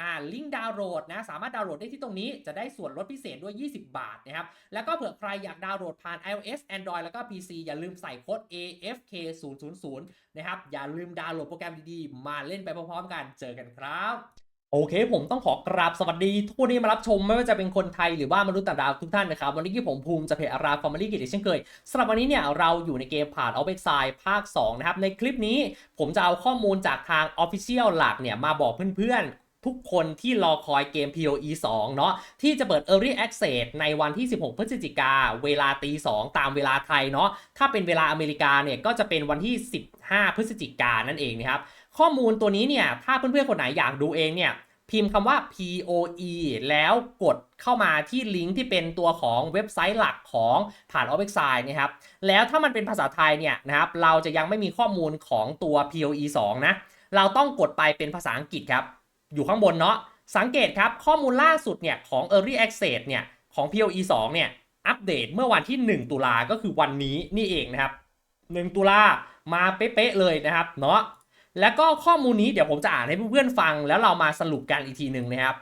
อ่าลิงก์ดาวน์โหลดนะสามารถดาวน์โหลดได้ที่ตรงนี้จะได้ส่วนลดพิเศษด้วย 20 บาทนะครับ แล้วก็เผื่อใครอยากดาวน์โหลดผ่าน iOS Android แล้วก็ PC อย่าลืมใส่โค้ด AFK 0 0 0นะครับ อย่าลืมดาวน์โหลดโปรแกรมดีๆ มาเล่นไปพร้อมๆกันเจอกันครับโอเค ผมต้องขอกราบสวัสดีทุกคนที่มารับชมไม่ว่าจะเป็นคนไทยหรือว่ามนุษย์ต่างดาวทุกท่านนะครับ วันนี้ที่ผมภูมิจะเพจอาราฟอร์มาลี่กิจเช่นเคยสำหรับวันนี้เนี่ยเราอยู่ในเกมผ่าน o p e x i ภาค 2 นะครับ ในคลิปนี้ผมจะเอาข้อมูลจากทาง Official หลักเนี่ยมาบอกเพื่อนๆ ทุกคนที่รอคอยเกม PoE 2 เนาะที่จะเปิด Early Access ในวันที่ 16 พฤศจิกาเวลาตี 2 ตามเวลาไทยเนาะถ้าเป็นเวลาอเมริกาเนี่ยก็จะเป็นวันที่ 15 พฤศจิกานั่นเองนะครับ ข้อมูลตัวนี้เนี่ยถ้าเพื่อนๆ คนไหนอยากดูเองเนี่ยพิมพ์คำว่า POE แล้วกดเข้ามาที่ลิงก์ที่เป็นตัวของเว็บไซต์หลักของผ่าน o p e x i นะครับ แล้วถ้ามันเป็นภาษาไทยเนี่ยนะครับ เราจะยังไม่มีข้อมูลของตัว POE 2 นะ เราต้องกดไปเป็นภาษาอังกฤษครับ อยู่ข้างบนเนาะสังเกตครับ ข้อมูลล่าสุดเนี่ยของ Early Access เนี่ยของ POE 2เนี่ยอัปเดตเมื่อวันที่ 1 ตุลาก็คือวันนี้นี่เองนะครับ 1 ตุลามาเป๊ะๆเลยนะครับเนาะแล้วก็ข้อมูลนี้เดี๋ยวผมจะอ่านให้เพื่อนๆฟัง แล้วเรามาสรุปกันอีกทีหนึ่งนะครับ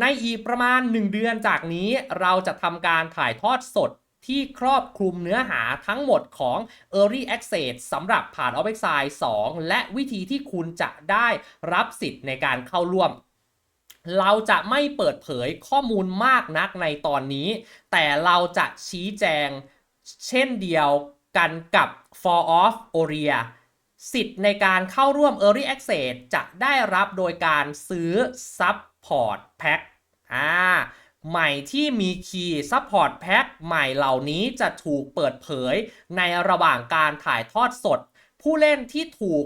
ในอีกประมาณ 1 เดือนจากนี้เราจะทำการถ่ายทอดสด ที่ครอบคลุมเนื้อหาทั้งหมดของ Early Access สำหรับผ่าน o p e x i 2 และวิธีที่คุณจะได้รับสิทธิ์ในการเข้าร่วม เราจะไม่เปิดเผยข้อมูลมากนักในตอนนี้ แต่เราจะชี้แจงเช่นเดียวกันกับ For of Oria สิทธิ์ในการเข้าร่วม Early Access จะได้รับโดยการซื้อ Support Pack อ่า ใหม่ที่มีคีย์ Support Pack ใหม่เหล่านี้จะถูกเปิดเผยในระหว่างการถ่ายทอดสด ผู้เล่นที่ถูก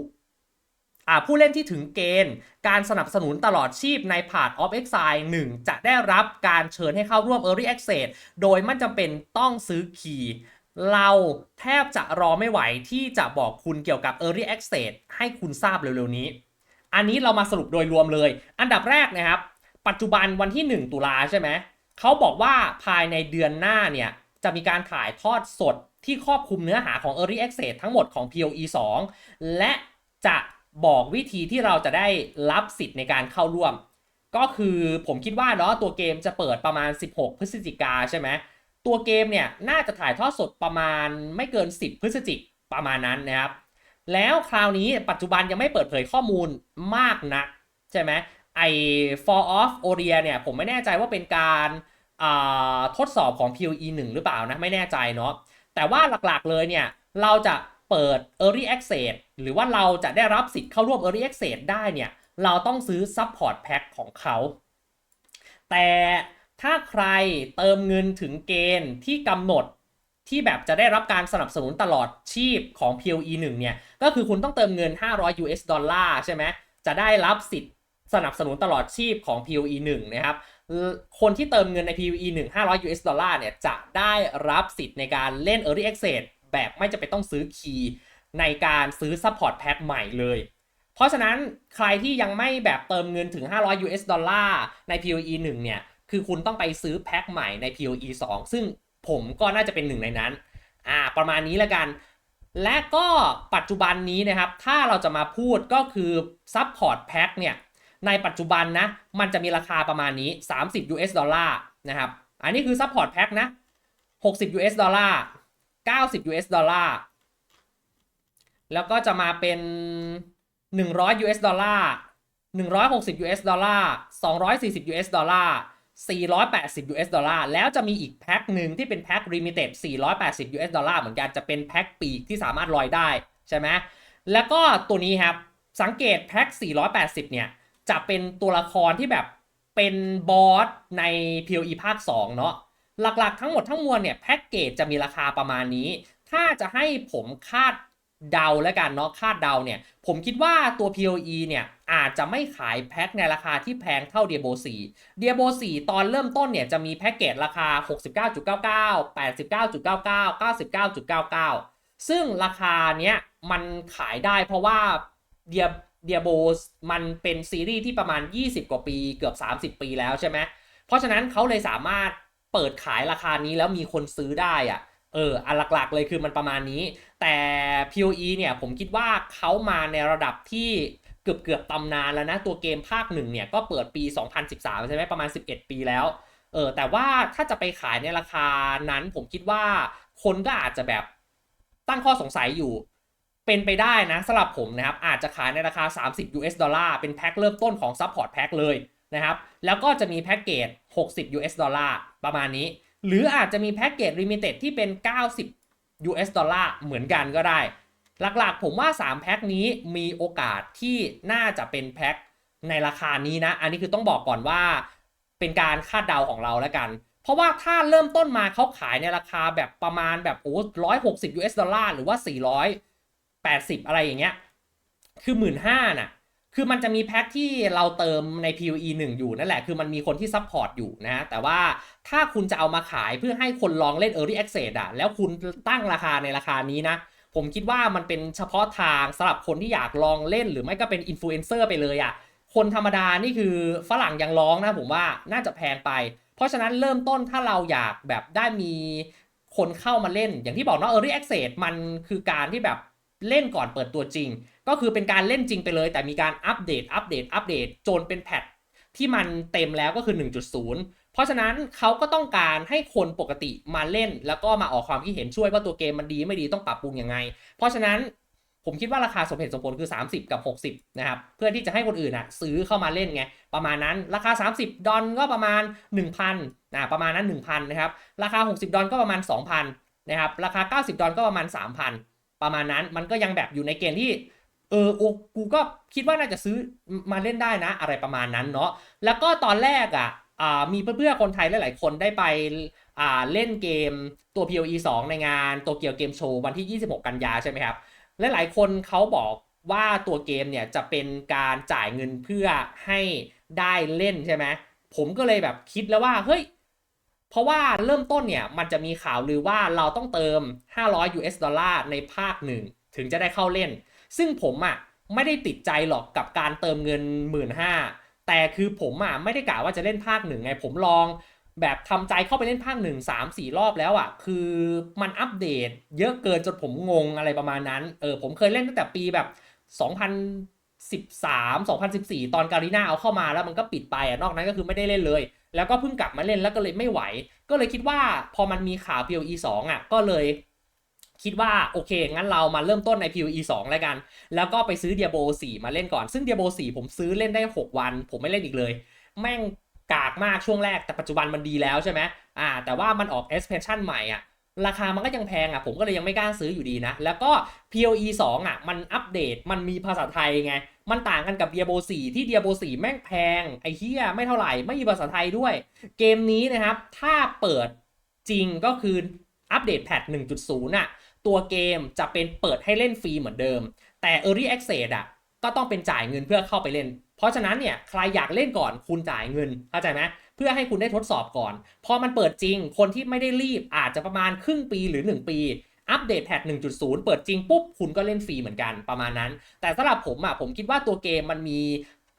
ผู้เล่นที่ถึงเกณฑ์ การสนับสนุนตลอดชีพในผ่าน of Exile 1จะได้รับการเชิญให้เข้าร่วม Early Access โดยไม่จำเป็นต้องซื้อคีย์เราแทบจะรอไม่ไหวที่จะบอกคุณเกี่ยวกับ Early Access ให้คุณทราบเร็วๆนี้ อันนี้เรามาสรุปโดยรวมเลย อันดับแรกนะครับ ปัจจุบันวันที่ 1 ตุลาใช่ไหมเขาบอกว่าภายในเดือนหน้าเนี่ยจะมีการถ่ายทอดสดที่ครอบคลุมเนื้อหาของ Early Access ทั้งหมดของ PoE 2 และจะบอกวิธีที่เราจะได้รับสิทธิ์ในการเข้าร่วม ก็คือผมคิดว่าเนาะตัวเกมจะเปิดประมาณ 16 พฤศจิกาใช่ไหมตัวเกมเนี่ยน่าจะถ่ายทอดสดประมาณไม่เกิน 10 พฤศจิกประมาณนั้นนะครับ แล้วคราวนี้ปัจจุบันยังไม่เปิดเผยข้อมูลมากนักใช่ไหม ไอ้ for off Oria เนี่ยผมไม่แน่ใจว่าเป็นการทดสอบของ PoE 1 หรือเปล่านะ ไม่แน่ใจเนาะแต่ว่าหลักๆเลยเนี่ย เราจะเปิด Early Access หรือว่าเราจะได้รับสิทธิ์เข้าร่วม Early Access ได้เนี่ย เราต้องซื้อ Support Pack ของเขา แต่ถ้าใครเติมเงินถึงเกณฑ์ที่กำหนดที่แบบจะได้รับการสนับสนุนตลอดชีพของ PoE 1 เนี่ย ก็คือคุณต้องเติมเงิน 500 US ดอลลาร์ใช่ไหมจะได้รับสิทธิ์ สนับสนุนตลอดชีพของ PoE 1นะครับ คนที่เติมเงินใน PoE 1 500 US ดอลลาร์เนี่ย จะได้รับสิทธิ์ในการเล่น Early Access แบบไม่จะไปนต้องซื้อคีย์ในการซื้อ Support Pack ใหม่เลย เพราะฉะนั้นใครที่ยังไม่แบบเติมเงินถึง 500 US ดอลลาร์ใน PoE 1 เนี่ย คือคุณต้องไปซื้อแพ็คใหม่ใน PoE 2 ซึ่งผมก็น่าจะเป็นหนึ่งในนั้น อ่า ประมาณนี้แล้วกันและก็ปัจจุบันนี้นะครับ ถ้าเราจะมาพูดก็คือซัพพอร์ตแพ็คเนี่ย ในปัจจุบันนะ มันจะมีราคาประมาณนี้ 30 US ดอลลาร์นะครับ อันนี้คือซัพพอร์ตแพ็คนะ 60 US ดอลลาร์ 90 US ดอลลาร์ แล้วก็จะมาเป็น 100 US ดอลลาร์ 160 US ดอลลาร์ 240 US ดอลลาร์ 480 US ดอลลาร์ แล้วจะมีอีกแพ็คหนึ่งที่เป็นแพ็ค limited 480 US ดอลลาร์เหมือนกัน จะเป็นแพ็คปีกที่สามารถลอยได้ใช่ไหม แล้วก็ตัวนี้ครับ สังเกตแพ็ค480 เนี่ย จะเป็นตัวละครที่แบบเป็นบอสใน PoE ภาค 2 เนาะหลักๆทั้งหมดทั้งมวลเนี่ยแพ็กเกจจะมีราคาประมาณนี้ ถ้าจะให้ผมคาดเดาแล้วกันเนาะคาดเดาเนี่ยผมคิดว่าตัว PoE เนี่ยอาจจะไม่ขายแพ็คในราคาที่แพงเท่า Diablo 4 Diablo 4 ตอนเริ่มต้นเนี่ยจะมีแพ็กเกจราคา 69.99 89.99 99.99 ซึ่งราคาเนี้ยมันขายได้เพราะว่าเดีย เดียโบมันเป็นซีรีส์ที่ประมาณ 20 กว่าปีเกือบ 30 ปีแล้วใช่ไหมเพราะฉะนั้นเขาเลยสามารถเปิดขายราคานี้แล้วมีคนซื้อได้อะเอออันหลักๆเลยคือมันประมาณนี้ แต่ PoE เนี่ยผมคิดว่าเขามาในระดับที่เกือบเกือบตำนานแล้วนะ ตัวเกมภาคหนึ่งเนี่ยก็เปิดปี 2013 ใช่ไหมประมาณ 11 ปีแล้ว เออแต่ว่าถ้าจะไปขายในราคานั้นผมคิดว่าคนก็อาจจะแบบตั้งข้อสงสัยอยู่ เป็นไปได้นะสำหรับผมนะครับอาจจะขายในราคา 30 US ดอลลาร์เป็นแพ็คเริ่มต้นของ Support Pack เลยนะครับแล้วก็จะมีแพ็กเกจ 60 US ดอลลาร์ประมาณนี้ หรืออาจจะมีแพ็กเกจ Limited ที่เป็น 90 US ดอลลาร์เหมือนกันก็ได้ หลักๆ ผมว่า 3 แพ็คนี้มีโอกาสที่น่าจะเป็นแพ็คในราคานี้นะ อันนี้คือต้องบอกก่อนว่าเป็นการคาดเดาของเราแล้วกัน เพราะว่าถ้าเริ่มต้นมาเขาขายในราคาแบบประมาณแบบโอ้ร้อยหกสิบ US ดอลลาร์หรือว่า400 80 อะไรอย่างเงี้ย คือ 1 5ื่นห้าน่ะ คือมันจะมีแพ็คที่เราเติมใน PoE 1 อยู่นั่นแหละ คือมันมีคนที่ซัพพอร์ตอยู่นะแต่ว่าถ้าคุณจะเอามาขายเพื่อให้คนลองเล่น Early Access อะแล้วคุณตั้งราคาในราคานี้นะ ผมคิดว่ามันเป็นเฉพาะทางสำหรับคนที่อยากลองเล่น หรือไม่ก็เป็นอินฟลูเอนเซอร์ไปเลยอะคนธรรมดานี่คือฝรั่งยังร้องนะผมว่าน่าจะแพงไป เพราะฉะนั้นเริ่มต้นถ้าเราอยากแบบได้มีคนเข้ามาเล่น อย่างที่บอกเนาะ Early Access มันคือการที่แบบ เล่นก่อนเปิดตัวจริง ก็คือเป็นการเล่นจริงไปเลย แต่มีการอัปเดต อัปเดต อัปเดต จนเป็นแพทที่มันเต็มแล้วก็คือ 1.0 เพราะฉะนั้นเขาก็ต้องการให้คนปกติมาเล่น แล้วก็มาออกความคิดเห็นช่วยว่าตัวเกมมันดีไม่ดีต้องปรับปรุงยังไง เพราะฉะนั้นผมคิดว่าราคาสมเหตุสมผลคือ 30 กับ 60 นะครับ เพื่อที่จะให้คนอื่นอะซื้อเข้ามาเล่นไง ประมาณนั้นราคา 30 ดอลก็ประมาณ 1,000นะประมาณนั้น 1,000 นะครับ ราคา 60 ดอลก็ประมาณ 2,000 นะครับ ราคา 90 ดอลก็ประมาณ 3,000 ประมาณนั้นมันก็ยังแบบอยู่ในเกณฑ์ที่เออโอ้กูก็คิดว่าน่าจะซื้อมาเล่นได้นะ อะไรประมาณนั้นเนาะแล้วก็ตอนแรกอะอ่ามีเพื่อนๆคนไทยหลายๆคนได้ไปเล่นเกมตัว PoE 2 ในงานโตเกียวเกมโชว์วันที่ 26 กันยาใช่ไหมครับและหลายคนเขาบอกว่าตัวเกมเนี่ยจะเป็นการจ่ายเงินเพื่อให้ได้เล่นใช่ไหมผมก็เลยแบบคิดแล้วว่าเฮ้ย เพราะว่าเริ่มต้นเนี่ยมันจะมีข่าวลือว่าเราต้องเติม 500 US ดอลลาร์ในภาคหนึ่งถึงจะได้เข้าเล่น ซึ่งผมอะไม่ได้ติดใจหรอกกับการเติมเงิน 1 5ื่นแต่คือผมอะไม่ได้กะว่าจะเล่นภาคหนึ่งไงผมลองแบบทำใจเข้าไปเล่นภาคหนึ่งสามสี่รอบแล้วอะ คือมันอัปเดต เยอะเกินจนผมงงอะไรประมาณนั้น เออผมเคยเล่นตั้งแต่ปีแบบ 2013 2014 ตอนการีนาเอาเข้ามาแล้วมันก็ปิดไปอะนอกนั้นก็คือไม่ได้เล่นเลย แล้วก็เพิ่งกลับมาเล่นแล้วก็เลยไม่ไหว ก็เลยคิดว่าพอมันมีข่าว PoE 2อะ ก็เลยคิดว่าโอเค งั้นเรามาเริ่มต้นใน PoE 2แล้วกัน แล้วก็ไปซื้อ Diablo 4 มาเล่นก่อน ซึ่ง Diablo 4 ผมซื้อเล่นได้ 6 วัน ผมไม่เล่นอีกเลย แม่งกากมากช่วงแรกแต่ปัจจุบันมันดีแล้วใช่ไหมอ่าแต่ว่ามันออก expansion ใหม่อะ ราคามันก็ยังแพงอะผมก็เลยยังไม่กล้าซื้ออยู่ดีนะ แล้วก็ PoE 2อะมันอัปเดตมันมีภาษาไทยไง มันต่างกันกับ Diablo 4 ที่ Diablo 4 แม่งแพง ไอ้เหี้ยไม่เท่าไหร่ไม่มีภาษาไทยด้วย เกมนี้นะครับ ถ้าเปิดจริงก็คืออัปเดตแพท1.0น่ะตัวเกมจะเป็นเปิดให้เล่นฟรีเหมือนเดิม แต่ Early Access อะก็ต้องเป็นจ่ายเงินเพื่อเข้าไปเล่น เพราะฉะนั้นเนี่ยใครอยากเล่นก่อนคุณจ่ายเงินเข้าใจไหม เพื่อให้คุณได้ทดสอบก่อน พอมันเปิดจริง คนที่ไม่ได้รีบอาจจะประมาณครึ่งปีหรือ 1 ปี อัปเดตแพท1.0 เปิดจริงปุ๊บ คุณก็เล่นฟรีเหมือนกันประมาณนั้น แต่สำหรับผมอะผมคิดว่าตัวเกมมันมี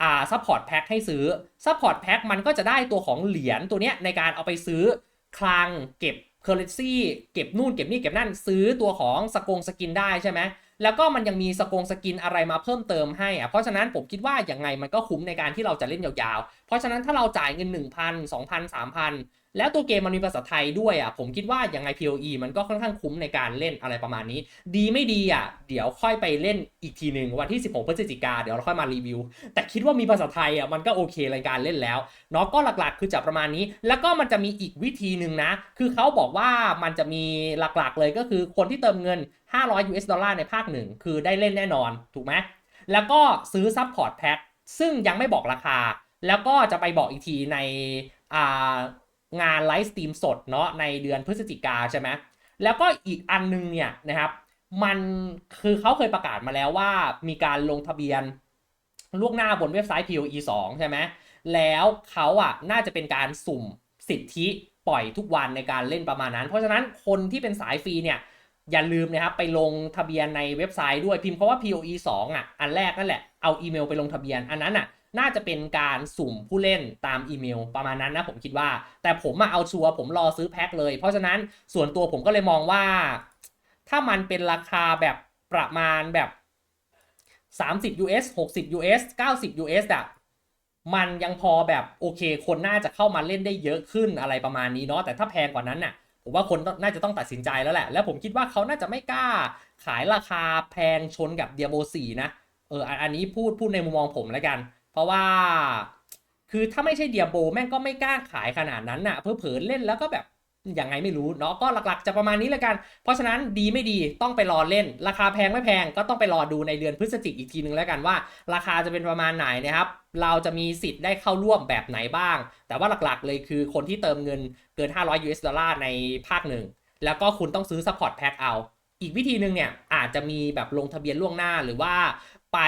อ่าซัพพอร์ตแพ็คให้ซื้อซัพพอร์ตแพ็คมันก็จะได้ตัวของเหรียญตัวเนี้ยในการเอาไปซื้อคลังเก็บเคอร์เรนซีเก็บนู่นเก็บนี่เก็บนั่นซื้อตัวของสกงสกินได้ใช่ไหม แล้วก็มันยังมีสกงสกินอะไรมาเพิ่มเติมให้อะเพราะฉะนั้นผมคิดว่าอย่างไงมันก็คุ้มในการที่เราจะเล่นยาวๆ เพราะฉะนั้นถ้าเราจ่ายเงิน 1,000 2,000 3,000แล้วตัวเกมมันมีภาษาไทยด้วยอะผมคิดว่ายังไง POE มันก็ค่อนข้างคุ้มในการเล่นอะไรประมาณนี้ ดีไม่ดีอะเดี๋ยวค่อยไปเล่นอีกทีหนึ่งวันที่ 16 พฤศจิกาเดี๋ยวเราค่อยมารีวิว แต่คิดว่ามีภาษาไทยอะมันก็โอเคในการเล่นแล้วเนาะก็หลักๆ คือจะประมาณนี้ แล้วก็มันจะมีอีกวิธีหนึ่งนะ คือเขาบอกว่ามันจะมีหลักๆ เลยก็คือคนที่เติมเงิน 500 US ดอลลาร์ในภาคหนึ่งคือได้เล่นแน่นอนถูกไหมแล้วก็ซื้อซัพพอร์ตแพ็คซึ่งยังไม่บอกราคา แล้วก็จะไปบอกอีกทีในอ่า งานไลฟ์สตรีมสดเนาะในเดือนพฤศจิกาใช่ไหมแล้วก็อีกอันนึงเนี่ยนะครับมันคือเขาเคยประกาศมาแล้วว่ามีการลงทะเบียนล่วงหน้าบนเว็บไซต์ POE 2 ใช่ไหมแล้วเขาอะน่าจะเป็นการสุ่มสิทธิปล่อยทุกวันในการเล่นประมาณนั้น เพราะฉะนั้นคนที่เป็นสายฟรีเนี่ยอย่าลืมนะครับไปลงทะเบียนในเว็บไซต์ด้วยพิมพ์คาว่า POE 2 อะ อันแรกนั่นแหละเอาอีเมลไปลงทะเบียนอันนั้นอะ น่าจะเป็นการสุ่มผู้เล่นตามอีเมลประมาณนั้นนะผมคิดว่า แต่ผมมาเอาชัวร์ผมรอซื้อแพ็คเลย เพราะฉะนั้นส่วนตัวผมก็เลยมองว่า ถ้ามันเป็นราคาแบบประมาณแบบ 30 US 60 US 90 US อะมันยังพอแบบโอเค คนน่าจะเข้ามาเล่นได้เยอะขึ้นอะไรประมาณนี้เนาะแต่ถ้าแพงกว่านั้นน่ะผมว่าคนน่าจะต้องตัดสินใจแล้วแหละ แล้วผมคิดว่าเขาน่าจะไม่กล้าขายราคาแพงชนกับเดียโบสีนะเอออันอันนี้พูดพูดในมุมมองผมแล้วกัน เพราะว่าคือถ้าไม่ใช่เดียโบแม่งก็ไม่กล้าขายขนาดนั้นน่ะเพื่อเผลอเล่นแล้วก็แบบยังไงไม่รู้เนาะก็หลักๆจะประมาณนี้แล้วกัน เพราะฉะนั้นดีไม่ดีต้องไปรอเล่น ราคาแพงไม่แพงก็ต้องไปรอดูในเดือนพฤศจิกอีกทีนึงแล้วกันว่า ราคาจะเป็นประมาณไหนนะครับ เราจะมีสิทธิ์ได้เข้าร่วมแบบไหนบ้าง แต่ว่าหลักๆเลยคือคนที่เติมเงินเกิน 500 US ดอลลาร์ในภาคหนึ่งแล้วก็คุณต้องซื้อ support pack เอา อีกวิธีหนึ่งเนี่ยอาจจะมีแบบลงทะเบียนล่วงหน้าหรือว่าไป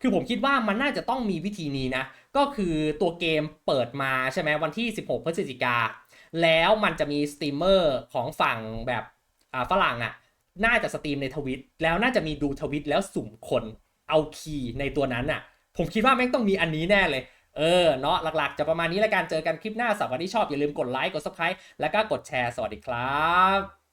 คือผมคิดว่ามันน่าจะต้องมีวิธีนี้นะ ก็คือตัวเกมเปิดมาใช่ไหมวันที่ 16 พฤศจิกา แล้วมันจะมีสตรีมเมอร์ของฝั่งแบบอ่าฝรั่งอะ่ะ น่าจะสตรีมในทวิต แล้วน่าจะมีดูทวิตแล้วสุ่มคนเอาคีย์ในตัวนั้นอะ ผมคิดว่าแม่งต้องมีอันนี้แน่เลย เออ เนาะหลักๆ จะประมาณนี้แล้วกัน เจอกันคลิปหน้าสวันที่ชอบอย่าลืมกดไลค์ กด subscribe แล้วก็กดแชร์ สวัสดีครับ